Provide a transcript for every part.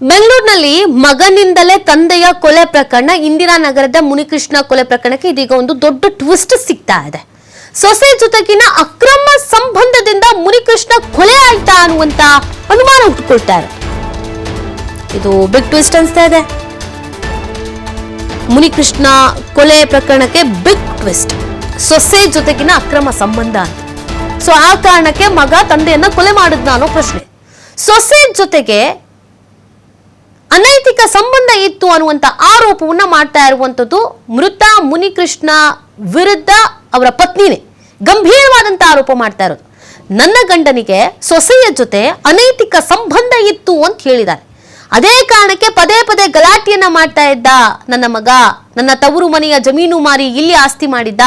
ಬೆಂಗಳೂರಿನಲ್ಲಿ ಮಗನಿಂದಲೇ ತಂದೆಯ ಕೊಲೆ ಪ್ರಕರಣ ಇಂದಿರಾನಗರದ ಮುನಿಕೃಷ್ಣ ಕೊಲೆ ಪ್ರಕರಣಕ್ಕೆ ಇದೀಗ ಒಂದು ದೊಡ್ಡ ಟ್ವಿಸ್ಟ್ ಸಿಗ್ತಾ ಇದೆ. ಸೊಸೆ ಜೊತೆಗಿನ ಅಕ್ರಮ ಸಂಬಂಧದಿಂದ ಮುನಿಕೃಷ್ಣ ಕೊಲೆ ಆಯ್ತಾ ಅನ್ನುವಂತ ಅನುಮಾನ ಹುಟ್ಟುಕೊಳ್ತಾರೆ. ಇದು ಬಿಗ್ ಟ್ವಿಸ್ಟ್ ಅನಿಸ್ತಾ ಇದೆ. ಮುನಿಕೃಷ್ಣ ಕೊಲೆ ಪ್ರಕರಣಕ್ಕೆ ಬಿಗ್ ಟ್ವಿಸ್ಟ್. ಸೊಸೆ ಜೊತೆಗಿನ ಅಕ್ರಮ ಸಂಬಂಧ ಅಂತ. ಸೊ ಆ ಕಾರಣಕ್ಕೆ ಮಗ ತಂದೆಯನ್ನ ಕೊಲೆ ಮಾಡಿದ್ನ ಅನ್ನೋ ಪ್ರಶ್ನೆ. ಸೊಸೆ ಜೊತೆಗೆ ಅನೈತಿಕ ಸಂಬಂಧ ಇತ್ತು ಅನ್ನುವಂತ ಆರೋಪವನ್ನ ಮಾಡ್ತಾ ಇರುವಂತದ್ದು ಮೃತ ಮುನಿಕೃಷ್ಣ ವಿರುದ್ಧ ಅವರ ಪತ್ನಿನೇ. ಗಂಭೀರವಾದಂತ ಆರೋಪ ಮಾಡ್ತಾ ಇರೋದು. ನನ್ನ ಗಂಡನಿಗೆ ಸೊಸೆಯ ಜೊತೆ ಅನೈತಿಕ ಸಂಬಂಧ ಇತ್ತು ಅಂತ ಹೇಳಿದ್ದಾರೆ. ಅದೇ ಕಾರಣಕ್ಕೆ ಪದೇ ಪದೇ ಗಲಾಟೆಯನ್ನ ಮಾಡ್ತಾ ಇದ್ದ ನನ್ನ ಮಗ, ನನ್ನ ತವರು ಮನೆಯ ಜಮೀನು ಮಾರಿ ಇಲ್ಲಿ ಆಸ್ತಿ ಮಾಡಿದ್ದ.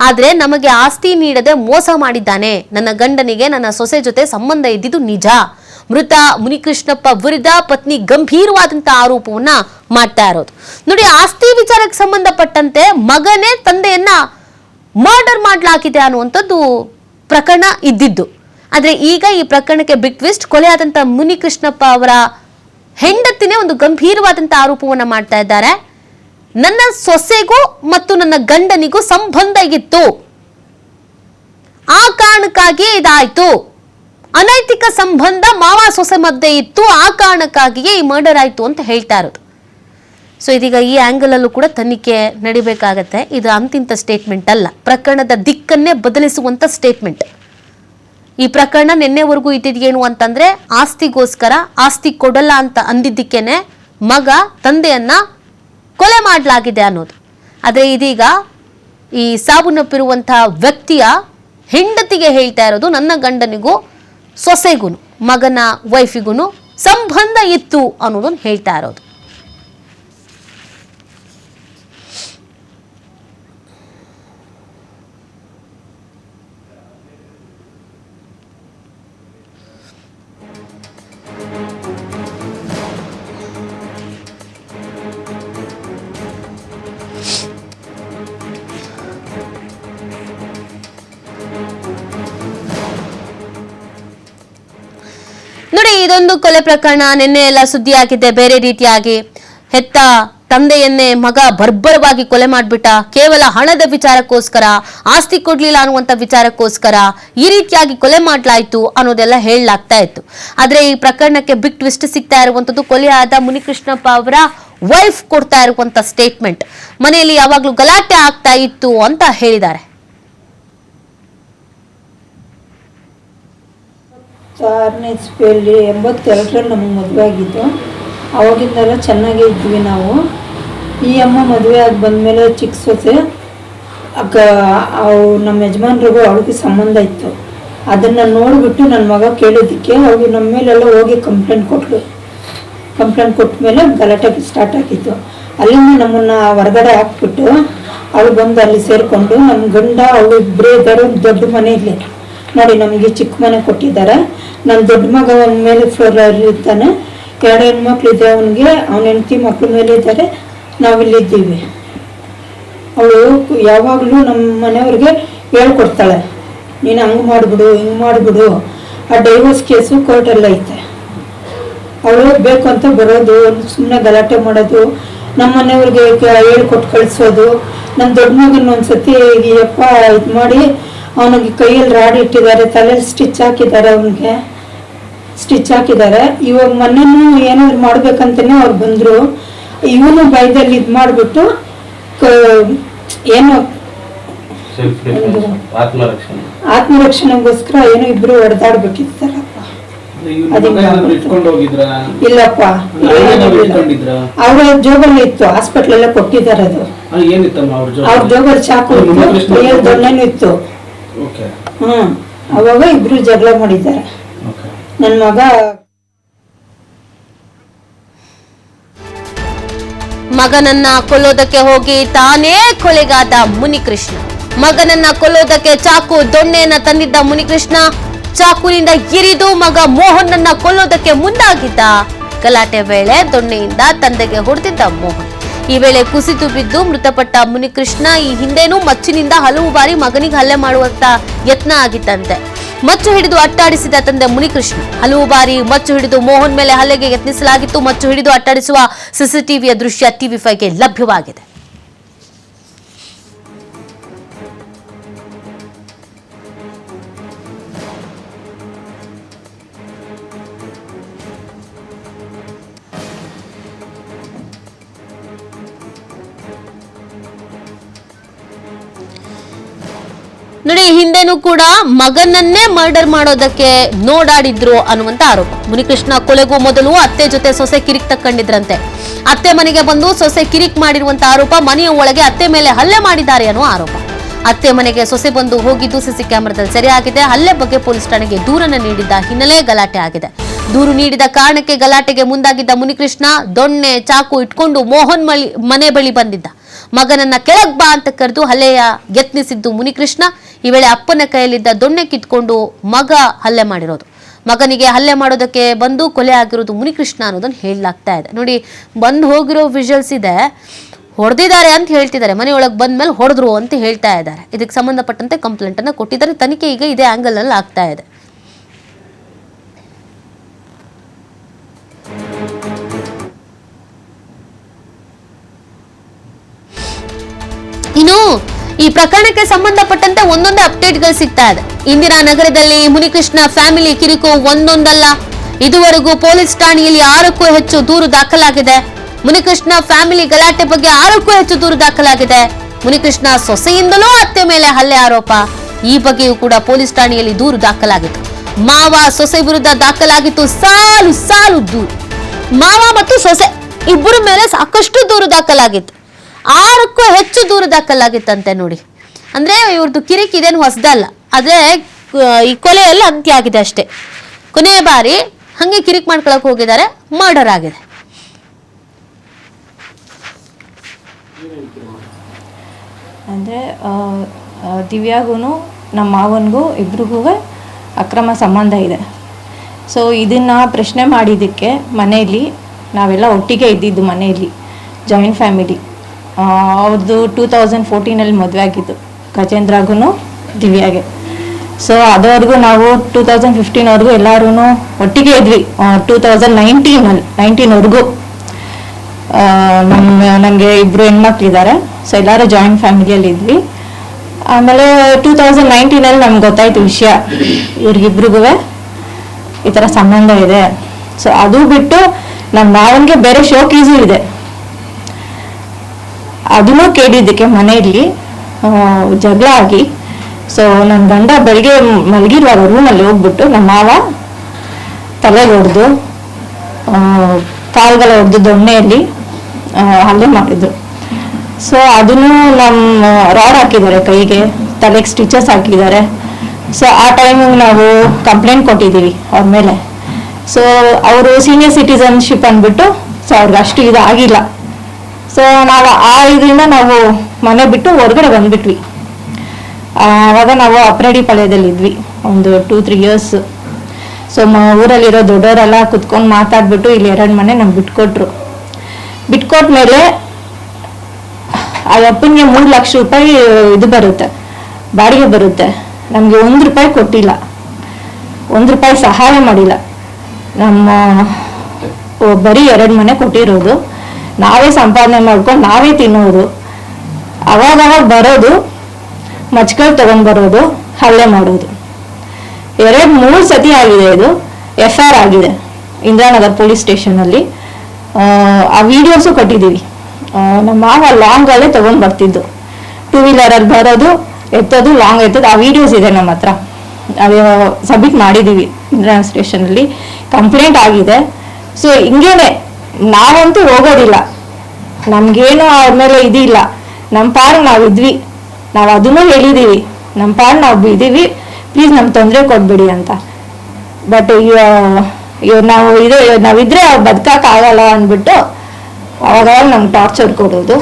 ಆದ್ರೆ ನಮಗೆ ಆಸ್ತಿ ನೀಡದೆ ಮೋಸ ಮಾಡಿದ್ದಾನೆ. ನನ್ನ ಗಂಡನಿಗೆ ನನ್ನ ಸೊಸೆ ಜೊತೆ ಸಂಬಂಧ ಇದ್ದಿದ್ದು ನಿಜ. ಮೃತ ಮುನಿಕೃಷ್ಣಪ್ಪ ವಿರುದ್ಧ ಪತ್ನಿ ಗಂಭೀರವಾದಂತಹ ಆರೋಪವನ್ನ ಮಾಡ್ತಾ ಇರೋದು. ನೋಡಿ, ಆಸ್ತಿ ವಿಚಾರಕ್ಕೆ ಸಂಬಂಧಪಟ್ಟಂತೆ ಮಗನೇ ತಂದೆಯನ್ನ ಮರ್ಡರ್ ಮಾಡಲಾಗಿದೆ ಅನ್ನುವಂಥದ್ದು ಪ್ರಕರಣ ಇದ್ದಿದ್ದು. ಆದರೆ ಈಗ ಈ ಪ್ರಕರಣಕ್ಕೆ ಬಿಗ್ ಟ್ವಿಸ್ಟ್ ಕೊಲೆಯಾದಂತ ಮುನಿಕೃಷ್ಣಪ್ಪ ಅವರ ಹೆಂಡತಿನೇ ಒಂದು ಗಂಭೀರವಾದಂತ ಆರೋಪವನ್ನ ಮಾಡ್ತಾ ಇದ್ದಾರೆ. ನನ್ನ ಸೊಸೆಗೂ ಮತ್ತು ನನ್ನ ಗಂಡನಿಗೂ ಸಂಬಂಧ ಇತ್ತು. ಆ ಕಾರಣಕ್ಕಾಗಿಯೇ ಇದಾಯ್ತು. ಅನೈತಿಕ ಸಂಬಂಧ ಮಾವ ಸೊಸೆ ಮಧ್ಯೆ ಇತ್ತು, ಆ ಕಾರಣಕ್ಕಾಗಿಯೇ ಈ ಮರ್ಡರ್ ಆಯ್ತು ಅಂತ ಹೇಳ್ತಾ ಇರೋದು. ಸೊ ಇದೀಗ ಈ ಆ್ಯಂಗಲಲ್ಲೂ ಕೂಡ ತನಿಖೆ ನಡಿಬೇಕಾಗತ್ತೆ. ಇದು ಅಂತಿಂತ ಸ್ಟೇಟ್ಮೆಂಟ್ ಅಲ್ಲ. ಪ್ರಕರಣದ ದಿಕ್ಕನ್ನೇ ಬದಲಿಸುವಂತ ಸ್ಟೇಟ್ಮೆಂಟ್ ಈ ಪ್ರಕರಣ ನಿನ್ನೆವರೆಗೂ ಇದ್ದಿದ್ದೇನು ಅಂತಂದ್ರೆ, ಆಸ್ತಿಗೋಸ್ಕರ ಆಸ್ತಿ ಕೊಡಲ್ಲ ಅಂತ ಅಂದಿದ್ದಕ್ಕೇನೆ ಮಗ ತಂದೆಯನ್ನ ಕೊಲೆ ಮಾಡಲಾಗಿದೆ ಅನ್ನೋದು. ಆದರೆ ಇದೀಗ ಈ ಸಾವನ್ನಪ್ಪಿರುವಂತಹ ವ್ಯಕ್ತಿಯ ಹೆಂಡತಿಗೆ ಹೇಳ್ತಾ ಇರೋದು, ನನ್ನ ಗಂಡನಿಗೂ ಸೊಸೆಗೂ ಮಗನ ವೈಫಿಗೂ ಸಂಬಂಧ ಇತ್ತು ಅನ್ನೋದನ್ನು ಹೇಳ್ತಾ ಇರೋದು. ಇದೊಂದು ಕೊಲೆ ಪ್ರಕರಣ. ನಿನ್ನೆ ಎಲ್ಲ ಸುದ್ದಿ ಆಗಿದೆ ಬೇರೆ ರೀತಿಯಾಗಿ ಹೆತ್ತ ತಂದೆಯನ್ನೇ ಮಗ ಬರ್ಬರವಾಗಿ ಕೊಲೆ ಮಾಡ್ಬಿಟ್ಟ. ಕೇವಲ ಹಣದ ವಿಚಾರಕ್ಕೋಸ್ಕರ, ಆಸ್ತಿ ಕೊಡ್ಲಿಲ್ಲ ಅನ್ನುವಂತ ವಿಚಾರಕ್ಕೋಸ್ಕರ ಈ ರೀತಿಯಾಗಿ ಕೊಲೆ ಮಾಡ್ಲಾಯ್ತು ಅನ್ನೋದೆಲ್ಲ ಹೇಳಲಾಗ್ತಾ ಇತ್ತು. ಆದರೆ ಈ ಪ್ರಕರಣಕ್ಕೆ ಬಿಗ್ ಟ್ವಿಸ್ಟ್ ಸಿಗ್ತಾ ಇರುವಂತದ್ದು ಕೊಲೆ ಆದ ಮುನಿಕೃಷ್ಣಪ್ಪ ಅವರ ವೈಫ್ ಕೊಡ್ತಾ ಇರುವಂತ ಸ್ಟೇಟ್ಮೆಂಟ್ ಮನೆಯಲ್ಲಿ ಯಾವಾಗಲೂ ಗಲಾಟೆ ಆಗ್ತಾ ಇತ್ತು ಅಂತ ಹೇಳಿದ್ದಾರೆ. ಆರನೇ ಇಸ್ವಿಯಲ್ಲಿ ಎಂಬತ್ತೆರಡರಲ್ಲಿ ನಮಗೆ ಮದುವೆ ಆಗಿತ್ತು ಅವಾಗಿಂದೆಲ್ಲ ಚೆನ್ನಾಗೇ ಇದ್ವಿ ನಾವು. ಈ ಅಮ್ಮ ಮದುವೆ ಆಗಿ ಬಂದಮೇಲೆ ಚಿಕ್ಕ ಸೊಸೆ, ಅಕ್ಕ, ಅವು ನಮ್ಮ ಯಜಮಾನ್ರಿಗೂ ಅವಳಿಗೆ ಸಂಬಂಧ ಇತ್ತು. ಅದನ್ನು ನೋಡಿಬಿಟ್ಟು ನನ್ನ ಮಗ ಕೇಳಿದ್ದಕ್ಕೆ ಅವಳು ನಮ್ಮ ಮೇಲೆಲ್ಲ ಹೋಗಿ ಕಂಪ್ಲೇಂಟ್ ಕೊಟ್ಟಳು ಕಂಪ್ಲೇಂಟ್ ಕೊಟ್ಟ ಮೇಲೆ ಗಲಾಟೆ ಸ್ಟಾರ್ಟ್ ಆಗಿತ್ತು. ಅಲ್ಲಿಂದ ನಮ್ಮನ್ನು ಹೊರಗಡೆ ಹಾಕ್ಬಿಟ್ಟು ಅವಳು ಬಂದು ಅಲ್ಲಿ ಸೇರಿಕೊಂಡು ನಮ್ಮ ಗಂಡ ಅವಳು ಇಬ್ಬರೇ ಇದ್ದಾರೆ, ಒಂದು ದೊಡ್ಡ ಮನೆ ಇಲ್ಲಿ. ನೋಡಿ ನಮಗೆ ಚಿಕ್ಕ ಮನೆ ಕೊಟ್ಟಿದ್ದಾರೆ. ನನ್ನ ದೊಡ್ಡ ಮಗ ಒಂದು ಮೇಲೆ ಫ್ಲೋರ್ ಇರ್ತಾನೆ. ಎರಡು ಹೆಣ್ಮಕ್ಳು ಇದೆ ಅವನಿಗೆ, ಅವನ ಹೆಂಡತಿ ಮಕ್ಕಳ ಮೇಲೆ ಇದ್ದಾರೆ. ನಾವಿಲ್ಲಿದ್ದೀವಿ ಅವಳು ಯಾವಾಗಲೂ ನಮ್ಮ ಮನೆಯವ್ರಿಗೆ ಹೇಳ್ಕೊಡ್ತಾಳೆ. ನೀನು ಹಂಗೆ ಮಾಡಿಬಿಡು, ಹಿಂಗೆ ಮಾಡಿಬಿಡು. ಆ ಡೈವರ್ಸ್ ಕೇಸು ಕೋರ್ಟಲ್ಲಿ ಐತೆ. ಅವಳು ಬೇಕು ಅಂತ ಬರೋದು ಸುಮ್ಮನೆ ಗಲಾಟೆ ಮಾಡೋದು, ನಮ್ಮ ಮನೆಯವ್ರಿಗೆ ಹೇಳ್ಕೊಟ್ಟು ಕಳಿಸೋದು. ನನ್ನ ದೊಡ್ಡ ಮಗನ ಒಂದ್ಸತಿ ಯಪ್ಪ, ಇದು ಮಾಡಿ ಅವನಿಗೆ ಕೈಯಲ್ಲಿ ರಾಡ್ ಇಟ್ಟಿದ್ದಾರೆ ತಲೆಯಲ್ಲಿ ಸ್ಟಿಚ್ ಹಾಕಿದ್ದಾರೆ ಅವನಿಗೆ. ಸ್ಟಿಚ್ ಹಾಕಿದ್ದಾರೆ. ಇವಾಗ ಮೊನ್ನೆನೂ ಏನಾದ್ರು ಮಾಡ್ಬೇಕಂತಾನೆ ಅವ್ರು ಬಂದ್ರು. ಇವನು ಬೈದಲ್ಲಿ ಇದು ಮಾಡಿಬಿಟ್ಟು ಏನು ಆತ್ಮರಕ್ಷಣೆ. ಆತ್ಮರಕ್ಷಣೆಗೋಸ್ಕರ ಏನೋ ಇಬ್ರು ಹೊಡೆದಾಡ್ಬಿಟ್ಟಿರ್ತಾರಪ್ಪ. ಇಲ್ಲಪ್ಪ. ಅವ್ರ ಜೋಬಲ್ಲಿ ಇತ್ತು ಹಾಸ್ಪಿಟ್ಲ್ ಎಲ್ಲ ಕೊಟ್ಟಿದ್ದಾರೆ ಅದು. ಅವ್ರ ಜೋಬಲ್ಲಿ? ಚಾಕು ಇತ್ತು ಇತ್ತು. ಹ್ಮ್. ಅವಾಗ ಇಬ್ರು ಜಗಳ ಮಾಡಿದ್ದಾರೆ. ನನ್ನ ಮಗ ಮಗನನ್ನ ಕೊಲ್ಲೋದಕ್ಕೆ ಹೋಗಿ ತಾನೇ ಕೊಲೆಗಾದ ಮುನಿಕೃಷ್ಣ. ಮಗನನ್ನ ಕೊಲ್ಲೋದಕ್ಕೆ ಚಾಕು ದೊಣ್ಣೆಯನ್ನ ತಂದಿದ್ದ ಮುನಿಕೃಷ್ಣ ಚಾಕುನಿಂದ ಇರಿದು ಮಗ ಮೋಹನ್ನನ್ನ ಕೊಲ್ಲೋದಕ್ಕೆ ಮುಂದಾಗಿದ್ದ. ಗಲಾಟೆ ವೇಳೆ ದೊಣ್ಣೆಯಿಂದ ತಂದೆಗೆ ಹೊಡೆದಿದ್ದ ಮೋಹನ್. ಈ ವೇಳೆ ಕುಸಿತು ಬಿದ್ದು ಮೃತಪಟ್ಟ ಮುನಿಕೃಷ್ಣ ಈ ಹಿಂದೆನೂ ಮಚ್ಚಿನಿಂದ ಹಲವು ಬಾರಿ ಮಗನಿಗೆ ಹಲ್ಲೆ ಮಾಡುವಂತ ಯತ್ನ ಆಗಿತ್ತಂತೆ. ಮಚ್ಚು ಹಿಡಿದು ಅಟ್ಟಾಡಿಸಿದ ತಂದೆ ಮುನಿಕೃಷ್ಣ. ಹಲವು ಬಾರಿ ಮಚ್ಚು ಹಿಡಿದು ಮೋಹನ್ ಮೇಲೆ ಹಲ್ಲೆಗೆ ಯತ್ನಿಸಲಾಗಿತ್ತು. ಮಚ್ಚು ಹಿಡಿದು ಅಟ್ಟಾಡಿಸುವ ಸಿಸಿಟಿವಿಯ ದೃಶ್ಯ ಟಿವಿ ಫೈವ್ಗೆ ಲಭ್ಯವಾಗಿದೆ. ನೋಡಿ, ಹಿಂದೆನೂ ಕೂಡ ಮಗನನ್ನೇ ಮರ್ಡರ್ ಮಾಡೋದಕ್ಕೆ ನೋಡಾಡಿದ್ರು ಅನ್ನುವಂತ ಆರೋಪ. ಮುನಿಕೃಷ್ಣ ಕೊಲೆಗೂ ಮೊದಲು ಅತ್ತೆ ಜೊತೆ ಸೊಸೆ ಕಿರಿಕ್ ತಕ್ಕೊಂಡಿದ್ರಂತೆ. ಅತ್ತೆ ಮನೆಗೆ ಬಂದು ಸೊಸೆ ಕಿರಿಕ್ ಮಾಡಿರುವಂತ ಆರೋಪ ಮನೆಯ ಒಳಗೆ ಅತ್ತೆ ಮೇಲೆ ಹಲ್ಲೆ ಮಾಡಿದ್ದಾರೆ ಅನ್ನೋ ಆರೋಪ. ಅತ್ತೆ ಮನೆಗೆ ಸೊಸೆ ಬಂದು ಹೋಗಿದ್ದು ಸಿಸಿ ಕ್ಯಾಮೆರಾದಲ್ಲಿ ಸೆರೆಯಾಗಿದೆ. ಹಲ್ಲೆ ಬಗ್ಗೆ ಪೊಲೀಸ್ ಠಾಣೆಗೆ ದೂರನ್ನ ನೀಡಿದ್ದ ಹಿನ್ನೆಲೆ ಗಲಾಟೆ ಆಗಿದೆ. ದೂರು ನೀಡಿದ ಕಾರಣಕ್ಕೆ ಗಲಾಟೆಗೆ ಮುಂದಾಗಿದ್ದ ಮುನಿಕೃಷ್ಣ ದೊಣ್ಣೆ, ಚಾಕು ಇಟ್ಕೊಂಡು ಮೋಹನ್ ಮನೆ ಬಳಿ ಬಂದಿದ್ದ. ಮಗನನ್ನ ಕೆಳಗ್ ಬಾ ಅಂತ ಕರೆದು ಹಲ್ಲೆಯ ಯತ್ನಿಸಿದ್ದು ಮುನಿಕೃಷ್ಣ. ಈ ವೇಳೆ ಅಪ್ಪನ ಕೈಯಲ್ಲಿದ್ದ ದೊಣ್ಣೆ ಕಿತ್ಕೊಂಡು ಮಗ ಹಲ್ಲೆ ಮಾಡಿರೋದು. ಮಗನಿಗೆ ಹಲ್ಲೆ ಮಾಡೋದಕ್ಕೆ ಬಂದು ಕೊಲೆ ಆಗಿರೋದು ಮುನಿಕೃಷ್ಣ ಅನ್ನೋದನ್ನ ಹೇಳಲಾಗ್ತಾ ಇದೆ. ನೋಡಿ, ಬಂದು ಹೋಗಿರೋ ವಿಜುವಲ್ಸ್ ಇದೆ. ಹೊಡೆದಿದ್ದಾರೆ ಅಂತ ಹೇಳ್ತಿದ್ದಾರೆ. ಮನೆಯೊಳಗೆ ಬಂದ ಮೇಲೆ ಹೊಡೆದ್ರು ಅಂತ ಹೇಳ್ತಾ ಇದ್ದಾರೆ. ಇದಕ್ಕೆ ಸಂಬಂಧಪಟ್ಟಂತೆ ಕಂಪ್ಲೇಂಟನ್ನು ಕೊಟ್ಟಿದ್ದಾರೆ. ತನಿಖೆ ಈಗ ಇದೇ ಆಂಗಲ್ ಅಲ್ಲಿ ಆಗ್ತಾ ಇದೆ. ಈ ಪ್ರಕರಣಕ್ಕೆ ಸಂಬಂಧಪಟ್ಟಂತೆ ಒಂದೊಂದೇ ಅಪ್ಡೇಟ್ಗಳು ಸಿಗ್ತಾ ಇದೆ. ಇಂದಿರಾ ನಗರದಲ್ಲಿ ಮುನಿಕೃಷ್ಣ ಫ್ಯಾಮಿಲಿ ಕಿರಿಕು ಒಂದೊಂದಲ್ಲ. ಇದುವರೆಗೂ ಪೊಲೀಸ್ ಠಾಣೆಯಲ್ಲಿ ಆರಕ್ಕೂ ಹೆಚ್ಚು ದೂರು ದಾಖಲಾಗಿದೆ. ಮುನಿಕೃಷ್ಣ ಫ್ಯಾಮಿಲಿ ಗಲಾಟೆ ಬಗ್ಗೆ ಆರಕ್ಕೂ ಹೆಚ್ಚು ದೂರು ದಾಖಲಾಗಿದೆ. ಮುನಿಕೃಷ್ಣ ಸೊಸೆಯಿಂದಲೂ ಅತ್ತೆ ಮೇಲೆ ಹಲ್ಲೆ ಆರೋಪ. ಈ ಬಗ್ಗೆಯೂ ಕೂಡ ಪೊಲೀಸ್ ಠಾಣೆಯಲ್ಲಿ ದೂರು ದಾಖಲಾಗಿತ್ತು. ಮಾವ ಸೊಸೆ ವಿರುದ್ಧ ದಾಖಲಾಗಿತ್ತು ಸಾಲು ಸಾಲು ದೂರು. ಮಾವ ಮತ್ತು ಸೊಸೆ ಇಬ್ಬರ ಮೇಲೆ ಸಾಕಷ್ಟು ದೂರು ದಾಖಲಾಗಿತ್ತು. ಆರಕ್ಕೂ ಹೆಚ್ಚು ದೂರ ದಾಖಲಾಗಿತ್ತಂತೆ ನೋಡಿ. ಅಂದ್ರೆ ಇವ್ರದ್ದು ಕಿರಿಕ್ ಇದೇನು ಹೊಸದಲ್ಲ. ಆದ್ರೆ ಈ ಕೊಲೆಯಲ್ಲಿ ಅಂತ್ಯ ಆಗಿದೆ ಅಷ್ಟೇ. ಕೊನೆಯ ಬಾರಿ ಹಂಗೆ ಕಿರಿಕ್ ಮಾಡ್ಕೊಳಕ್ ಹೋಗಿದ್ದಾರೆ ಮರ್ಡರ್ ಆಗಿದೆ. ಅಂದರೆ ದಿವ್ಯಾಗೂ ನಮ್ಮ ಮಾವನಿಗೂ ಇಬ್ರಿಗೂ ಅಕ್ರಮ ಸಂಬಂಧ ಇದೆ. ಸೊ ಇದನ್ನು ಪ್ರಶ್ನೆ ಮಾಡಿದ್ದಕ್ಕೆ ಮನೆಯಲ್ಲಿ ನಾವೆಲ್ಲ ಒಟ್ಟಿಗೆ ಇದ್ದಿದ್ದು ಮನೆಯಲ್ಲಿ ಜಾಯಿಂಟ್ ಫ್ಯಾಮಿಲಿ ಅವ್ರದ್ದು ಟೂ ತೌಸಂಡ್ ಫೋರ್ಟೀನಲ್ಲಿ ಮದುವೆ ಆಗಿದ್ದು ಗಜೇಂದ್ರಗೂ ದಿವ್ಯಾಗೆ. ಸೊ ಅದವರೆಗೂ ನಾವು ಟೂ ತೌಸಂಡ್ ಫಿಫ್ಟೀನ್ವರೆಗೂ ಎಲ್ಲರೂ ಒಟ್ಟಿಗೆ ಇದ್ವಿ ಟೂ ತೌಸಂಡ್ ನೈನ್ಟೀನಲ್ಲಿ ನೈನ್ಟೀನ್ವರೆಗೂ ನಮ್ಮ, ನನಗೆ ಇಬ್ಬರು ಹೆಣ್ಮಕ್ಳಿದ್ದಾರೆ. ಸೊ ಎಲ್ಲರೂ ಜಾಯಿಂಟ್ ಫ್ಯಾಮಿಲಿಯಲ್ಲಿ ಇದ್ವಿ. ಆಮೇಲೆ ಟೂ ತೌಸಂಡ್ ನೈನ್ಟೀನಲ್ಲಿ ನಮ್ಗೆ ಗೊತ್ತಾಯ್ತು ವಿಷಯ ಇವ್ರಿಗಿಬ್ರಿಗೂ ಈ ಥರ ಸಂಬಂಧ ಇದೆ. ಸೊ ಅದು ಬಿಟ್ಟು ನಮ್ಮ ಮಾವನಿಗೆ ಬೇರೆ ಶೋಕೀಸು ಇದೆ. ಅದನ್ನು ಕೇಳಿದ್ದಕ್ಕೆ ಮನೆಯಲ್ಲಿ ಜಗಳ ಆಗಿ. ಸೊ ನನ್ನ ಗಂಡ ಬೆಳಗ್ಗೆ ಮಲಗಿರುವಾಗ ರೂಮಲ್ಲಿ ಹೋಗ್ಬಿಟ್ಟು ನಮ್ಮ ಮಾವ ತಲೆಗೆ ಹೊಡೆದು ಕಾಲ್ಗಳ ಹೊಡೆದು ದೊಣ್ಣೆಯಲ್ಲಿ ಹಲ್ಲೆ ಮಾಡಿದ್ರು. ಸೊ ಅದನ್ನು ನಮ್ಮ ರಾಡ್ ಹಾಕಿದ್ದಾರೆ ಕೈಗೆ, ತಲೆಗೆ ಸ್ಟಿಚಸ್ ಹಾಕಿದ್ದಾರೆ. ಸೊ ಆ ಟೈಮಿಗೆ ನಾವು ಕಂಪ್ಲೇಂಟ್ ಕೊಟ್ಟಿದ್ದೀವಿ ಅವ್ರ ಮೇಲೆ. ಸೊ ಅವರು ಸೀನಿಯರ್ ಸಿಟಿಸನ್ಶಿಪ್ ಅಂದ್ಬಿಟ್ಟು, ಸೊ, ಅವ್ರಿಗೆ ಅಷ್ಟು ಆಗಿಲ್ಲ ಸೊ ನಾವು ಆ ಇದರಿಂದ ನಾವು ಮನೆ ಬಿಟ್ಟು ಹೊರಗಡೆ ಬಂದ್ಬಿಟ್ವಿ. ಆವಾಗ ನಾವು ಅಪ್ರಡಿ ಪಾಳ್ಯದಲ್ಲಿ ಇದ್ವಿ ಒಂದು ಟೂ ತ್ರೀ ಇಯರ್ಸ್ ಸೊ ಮ, ಊರಲ್ಲಿರೋ ದೊಡ್ಡವರೆಲ್ಲ ಕುತ್ಕೊಂಡು ಮಾತಾಡ್ಬಿಟ್ಟು ಇಲ್ಲಿ ಎರಡು ಮನೆ ನಮ್ಗೆ ಬಿಟ್ಕೊಟ್ರು. ಬಿಟ್ಕೊಟ್ಮೇಲೆ ಆ ಅಪ್ಪನಿಗೆ ಮೂರು ಲಕ್ಷ ರೂಪಾಯಿ ಇದು ಬರುತ್ತೆ, ಬಾಡಿಗೆ ಬರುತ್ತೆ. ನಮಗೆ ಒಂದು ರೂಪಾಯಿ ಕೊಟ್ಟಿಲ್ಲ. ಒಂದು ರೂಪಾಯಿ ಸಹಾಯ ಮಾಡಿಲ್ಲ. ನಮ್ಮ ಬರೀ ಎರಡು ಮನೆ ಕೊಟ್ಟಿರೋದು. ನಾವೇ ಸಂಪಾದನೆ ಮಾಡ್ಕೊಂಡು ನಾವೇ ತಿನ್ನೋದು ಅವಾಗವಾಗ ಬರೋದು ಮಚ್ಕಲ್ ತಗೊಂಡ್ ಬರೋದು, ಹಲ್ಲೆ ಮಾಡೋದು. ಎರಡು ಮೂರು ಸತಿ ಆಗಿದೆ ಇದು ಎಫ್ ಆರ್ ಆಗಿದೆ. ಇಂದಿರಾನಗರ್ ಪೊಲೀಸ್ ಸ್ಟೇಷನಲ್ಲಿ ಆ ವಿಡಿಯೋಸು ಕೊಟ್ಟಿದ್ದೀವಿ. ನಮ್ಮ ಮಾವ ಲಾಂಗಲ್ಲೇ ತಗೊಂಡ್ ಬರ್ತಿದ್ದು. ಟೂ ವೀಲರಲ್ಲಿ ಬರೋದು, ಎತ್ತೋದು, ಲಾಂಗ್ ಎತ್ತೋದು, ಆ ವಿಡಿಯೋಸ್ ಇದೆ ನಮ್ಮ ಹತ್ರ. ಅದು ಸಬ್ಮಿಟ್ ಮಾಡಿದ್ದೀವಿ ಇಂದಿರಾ ಸ್ಟೇಷನಲ್ಲಿ ಕಂಪ್ಲೇಂಟ್ ಆಗಿದೆ. ಸೊ ಹಿಂಗೇನೆ ನಾವಂತೂ ಹೋಗೋದಿಲ್ಲ. ನಮ್ಗೇನು ಅವ್ರ ಮೇಲೆ ಇದಿಲ್ಲ. ನಮ್ಮ ಪಾಡು ನಾವಿದ್ವಿ. ನಾವು ಅದನ್ನೂ ಹೇಳಿದೀವಿ. ನಮ್ಮ ಪಾಡು ನಾವು ಇದೀವಿ ಪ್ಲೀಸ್ ನಮ್ಗೆ ತೊಂದರೆ ಕೊಡ್ಬೇಡಿ ಅಂತ. ಬಟ್ ನಾವು ಇದು ನಾವಿದ್ರೆ ಅವ್ರು ಬದುಕಕ್ಕಾಗಲ್ಲ ಅಂದ್ಬಿಟ್ಟು ಅವಾಗ ನಮ್ಗೆ ಟಾರ್ಚರ್ ಕೊಡೋದು.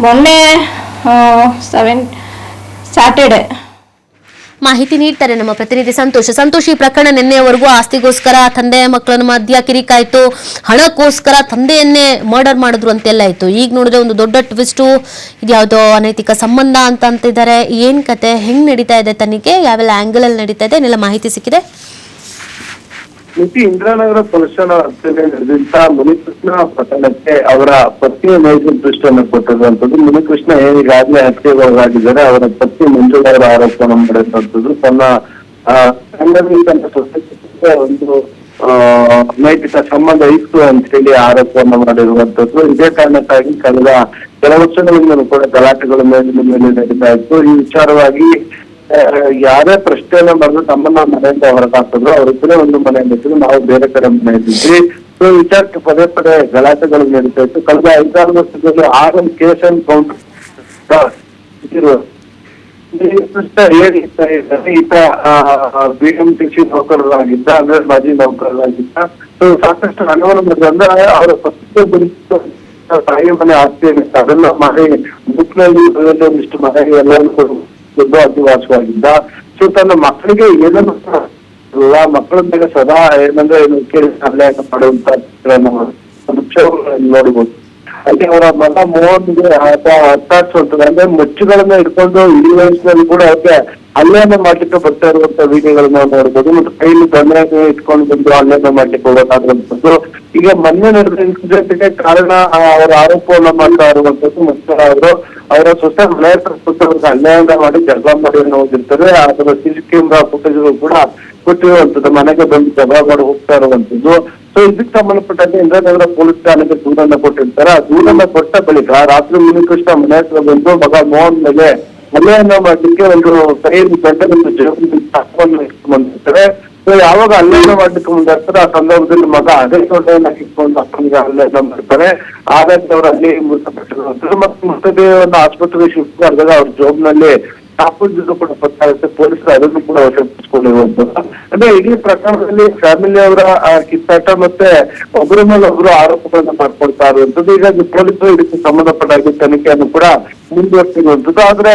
ಮೊನ್ನೆ ಸೆವೆನ್ ಸ್ಯಾಟರ್ಡೆ ಮಾಹಿತಿ ನೀಡ್ತಾರೆ ನಮ್ಮ ಪ್ರತಿನಿಧಿ ಸಂತೋಷ. ಸಂತೋಷ, ಈ ಪ್ರಕರಣ ನಿನ್ನೆವರೆಗೂ ಆಸ್ತಿಗೋಸ್ಕರ ತಂದೆ ಮಕ್ಕಳನ್ನು ಮಧ್ಯ ಕಿರಿಕಾಯ್ತು. ಹಣಕ್ಕೋಸ್ಕರ ತಂದೆಯನ್ನೇ ಮರ್ಡರ್ ಮಾಡಿದ್ರು ಅಂತೆಲ್ಲ ಇತ್ತು. ಈಗ ನೋಡಿದ್ರೆ ಒಂದು ದೊಡ್ಡ ಟ್ವಿಸ್ಟು ಇದ್ಯಾವುದೋ ಅನೈತಿಕ ಸಂಬಂಧ ಅಂತ ಅಂತಿದ್ದಾರೆ. ಏನ್ ಕತೆ? ಹೆಂಗ್ ನಡೀತಾ ಇದೆ ತನಿಖೆ? ಯಾವೆಲ್ಲ ಆಂಗಲ್ ಅಲ್ಲಿ ನಡೀತಾ ಇದೆ? ಮಾಹಿತಿ ಸಿಕ್ಕಿದೆ. ಮಿತಿ ಇಂದಿರಾನಗರ ಪೊಲೀಸ್ ಠಾಣಾ ವ್ಯಾಪ್ತಿಯಲ್ಲಿ ನಡೆದಂತ ಮುನಿಕೃಷ್ಣ ಪ್ರಕರಣಕ್ಕೆ ಅವರ ಪತ್ನಿಯ ನೈಜ ದೃಷ್ಟಿಯನ್ನು ಕೊಟ್ಟಿರುವಂತದ್ದು ಮುನಿಕೃಷ್ಣ ಏನು ಈಗಾಗಲೇ ಹತ್ಯೆಗೊಳಗಾಗಿದ್ದಾರೆ ಅವರ ಪತ್ನಿ ಮಂಜುಳ ಅವರ ಆರೋಪವನ್ನು ಮಾಡಿರುವಂತದ್ದು ತನ್ನ ಒಂದು ನೈತಿಕ ಸಂಬಂಧ ಇತ್ತು ಅಂತ ಹೇಳಿ ಆರೋಪವನ್ನು ಮಾಡಿರುವಂತದ್ದು ಇದೇ ಕಾರಣಕ್ಕಾಗಿ ಕಳೆದ ಕೆಲ ವರ್ಷಗಳಿಂದಲೂ ಕೂಡ ಗಲಾಟೆಗಳ ಮೇಲೆ ಮೇಲೆ ನಡೀತಾ ಇತ್ತು ಈ ವಿಚಾರವಾಗಿ ಯಾರೇ ಪ್ರಶ್ನೆಯನ್ನ ಮಾಡಿದ್ರು ತಮ್ಮನ್ನ ಮನೆಯಿಂದ ಅವ್ರ ಅವರಿಬ್ಬರೇ ಒಂದು ಮನೆಯಲ್ಲಿದ್ರು ನಾವು ಬೇರೆ ಕಡೆ ಮನೆಯಲ್ಲಿದ್ವಿ. ಸೊ ವಿಚಾರಕ್ಕೆ ಪದೇ ಪದೇ ಗಲಾಟೆಗಳು ನಡೀತಾ ಇತ್ತು. ಕಳೆದ ಐದಾರು ವರ್ಷದಲ್ಲಿ ಆರು ಕೇಸ್ ಎನ್ ಕೌಂಟರ್. ಈತ ಈತ ಬಿ ಎಂ ಟಿ ಸಿ ನೌಕರರಾಗಿದ್ದ ಅಂದ್ರೆ ಮಾಜಿ ನೌಕರರಾಗಿದ್ದ, ಸೊ, ಸಾಕಷ್ಟು ಹಣವನ್ನು ಬಂದ್ರೆ ಅವರ ಪ್ರಸ್ತುತ ಬರೀ ತಾಯಿ ಮನೆ ಆಸ್ತಿ ಏನಿತ್ತು ಅದೆಲ್ಲ ಮಾಡಿ ಬುಕ್ನಲ್ಲಿ ಒಂದಿಷ್ಟು ಮನೆ ಎಲ್ಲಾನು ದೊಡ್ಡ ಅಧಿವಾಸವಾಗಿದ್ದ ಸೊ ತನ್ನ ಮಕ್ಕಳಿಗೆ ಏನನ್ನು ಮಕ್ಕಳ ಮೇಲೆ ಸದಾ ಏನಂದ್ರೆ ಏನು ಕೇಳಿ, ಅನ್ಯಾಯ ಮಾಡುವಂತ ನೋಡಬಹುದು. ಹಾಗೆ ಅವರ ಮಗ ಮೋಹನ್ಗೆ ಆತ ಹತ್ತಾಡ್ಸುವಂತದ್ದು ಅಂದ್ರೆ ಮೆಚ್ಚುಗಳನ್ನ ಇಟ್ಕೊಂಡು ಇಡೀ ವಯಸ್ಸಿನಲ್ಲಿ ಕೂಡ ಅವ್ರಿಗೆ ಅಲ್ಲೇನ ಮಾಡ್ಲಿಕ್ಕೆ ಬರ್ತಾ ಇರುವಂತ ವಿಡಿಯೋಗಳನ್ನ ನೋಡ್ಬೋದು. ಮತ್ತು ಕೈಲಿ ತೊಂದರೆ ಇಟ್ಕೊಂಡು ಬಂದು ಅಲ್ಲೇನ ಮಾಡ್ಲಿಕ್ಕೆ ಹೋಗೋದಾಗಿರುವಂತದ್ದು ಈಗ ಮೊನ್ನೆ ನಡೆದ ಇನ್ಸಿಡೆಂಟ್ಗೆ ಕಾರಣ ಅವರ ಆರೋಪವನ್ನ ಮಾಡ್ತಾ ಇರುವಂತದ್ದು ಮತ್ತೆ ಅವರು. ಅವರ ಸೊಸೆ ಮನೆ ಸುತ್ತ ಅನ್ಯಾಯ ಮಾಡಿ ಜಗಳ ಮಾಡಿ ಹೋಗಿರ್ತಾರೆ ಅದರ ಸಿಸಿ ಕ್ಯಾಮ್ರಾ ಫುಟೇಜ್ಗಳು ಕೂಡ ಕೊಟ್ಟಿರುವಂತದ್ದು ಮನೆಗೆ ಬಂದು ಜಗಳ ಮಾಡಿ ಹೋಗ್ತಾ ಇರುವಂತದ್ದು ಸೊ ಇದಕ್ಕೆ ಸಂಬಂಧಪಟ್ಟಂತೆ ಇಂದ್ರನಗರ ಪೊಲೀಸ್ ಠಾಣೆಗೆ ದೂರನ್ನ ಕೊಟ್ಟಿರ್ತಾರೆ. ಆ ದೂರನ್ನ ಕೊಟ್ಟ ಬಳಿಕ ರಾತ್ರಿ ಮುನಿಕೃಷ್ಣ ಮನೆ ಹತ್ರ ಬಂದು, ಮಗ ಮೋಹನ್ ಮೇಲೆ ಹಲ್ಲೆಯನ್ನ ಮಾಡಲಿಕ್ಕೆ ಒಂದು ಕೈಯಲ್ಲಿ ಗಂಟೆಯನ್ನು ಒಂದು ಇಟ್ಕೊಂಡಿರ್ತಾರೆ. ಸೊ ಯಾವಾಗ ಹಲ್ಲೆಯನ್ನ ಮಾಡ್ಲಿಕ್ಕೆ ಮುಂದಾಗ್ತಾರೆ ಆ ಸಂದರ್ಭದಲ್ಲಿ ಮಗ ಅದೇ ದೊಡ್ಡವನ್ನ ಕಿತ್ಕೊಂಡು ಅಪ್ಪನಿಗೆ ಹಲ್ಲೆಯನ್ನ ಮಾಡ್ತಾರೆ. ಹಾಗಾಗಿ ಅವರು ಅಲ್ಲಿ ಮೃತಪಟ್ಟಿರುವಂತದ್ದು ಮತ್ತೆ ಮೃತದೇಹವನ್ನು ಆಸ್ಪತ್ರೆಗೆ ಶಿಫ್ಟ್ ಮಾಡಿದಾಗ ಅವ್ರ ಜಾಬ್ನಲ್ಲಿ ಚಾಕು ಕೂಡ ಗೊತ್ತಾಗುತ್ತೆ ಪೊಲೀಸರು ಅದನ್ನು ಕೂಡ ವಶಪಡಿಸಿಕೊಂಡಿರುವಂತದ್ದು ಅಂದ್ರೆ ಇಡೀ ಪ್ರಕರಣದಲ್ಲಿ ಫ್ಯಾಮಿಲಿ ಅವರ ಕಿತ್ತಾಟ ಮತ್ತೆ ಒಬ್ಬರ ಮೇಲೆ ಒಬ್ರು ಆರೋಪಗಳನ್ನ ಮಾಡ್ಕೊಳ್ತಾ ಇರುವಂತದ್ದು. ಈಗ ಪೊಲೀಸರು ಇದಕ್ಕೆ ಸಂಬಂಧಪಟ್ಟ ಹಾಗೆ ತನಿಖೆಯನ್ನು ಕೂಡ ಮುಂದುವರ್ತಿರುವಂತದ್ದು ಆದ್ರೆ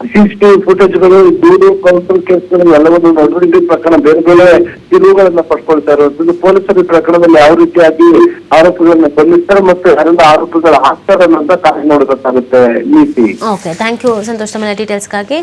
ಸಿಸಿಟಿವಿ ಫುಟೇಜ್ಗಳು ದೂರು ಕೌನ್ಸಿಲ್ ಕೇಸ್ಗಳು ಎಲ್ಲವನ್ನು ಇಡೀ ಪ್ರಕರಣ ಬೇರೆ ಬೇರೆ ತಿರುವುಗಳನ್ನ ಪಡ್ಕೊಳ್ತಾ ಇರುವಂತದ್ದು ಪೊಲೀಸರು ಪ್ರಕರಣದಲ್ಲಿ ಯಾವ ರೀತಿಯಾಗಿ ಆರೋಪಿಗಳನ್ನ ಬಂಧಿಸ್ತಾರೆ ಮತ್ತು ಯಾರೆಲ್ಲ ಆರೋಪಿಗಳು ಹಾಕ್ತಾರೆ ಅನ್ನೋದ ಕಾರಣ ನೋಡಬೇಕಾಗುತ್ತೆ. ನೀತಿ. ಓಕೆ ಥ್ಯಾಂಕ್ ಯು ಸಂತೋಷ್, ತಮ್ಮ ಡೀಟೇಲ್ಸ್ಗಾಗಿ